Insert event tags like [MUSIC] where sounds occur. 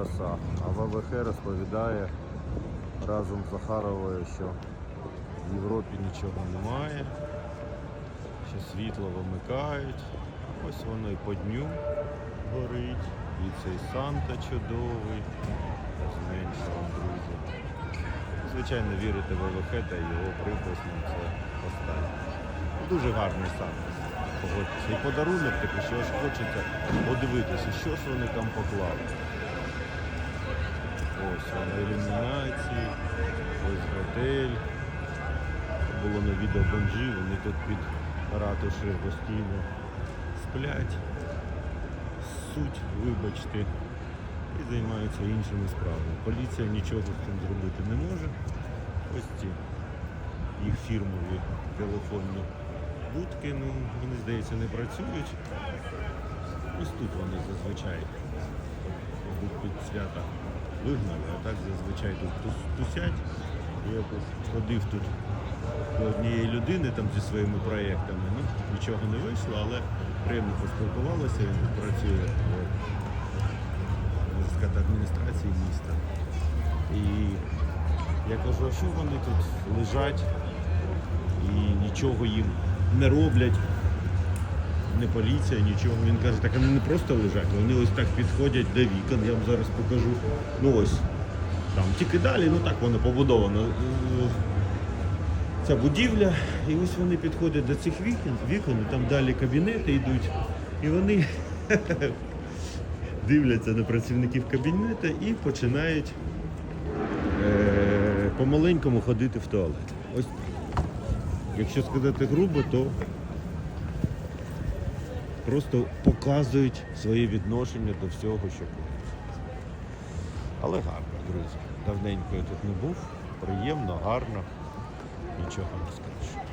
краса. А ВВХ розповідає разом з Захаровою, що в Європі нічого немає, що світло вимикають. Ось воно і по дню горить. І цей Санта чудовий. Зменшив друзі. Звичайно, вірити в ВВХ та його приписам це останнє. Дуже гарний Санта. Погодьтеся. І подарунок такий, що аж хочеться подивитися, що ж вони там поклали. Ось воно ілюмінації, ось готель. Було на відео бомжі, вони тут під ратушею постійно сплять, суть, вибачте, і займаються іншими справами. Поліція нічого з цим зробити не може. Ось ці їх фірмові телефонні будки, ну, вони, здається, не працюють. Ось тут вони зазвичай мабуть, під свята вигнали, а так зазвичай тут тусять. Я ходив тут до однієї людини там зі своїми проєктами. Ну, нічого не вийшло, але приємно поспілкувалися, він працює можна сказати, адміністрації міста. І я кажу, а що вони тут лежать і нічого їм не роблять. Не поліція, нічого. Він каже, так вони не просто лежать, вони ось так підходять до вікон, я вам зараз покажу. Ну ось. Там тільки далі, ну так воно побудовано. Ця будівля, і ось вони підходять до цих вікон, вікон, і там далі кабінети йдуть. І вони [LAUGHS] дивляться на працівників кабінету і починають е, помаленькому ходити в туалет. Ось, якщо сказати грубо, то просто показують своє відношення до всього, що коїться. Але гарно, друзі. Давненько я тут не був. Приємно, гарно. Нічого не скажу.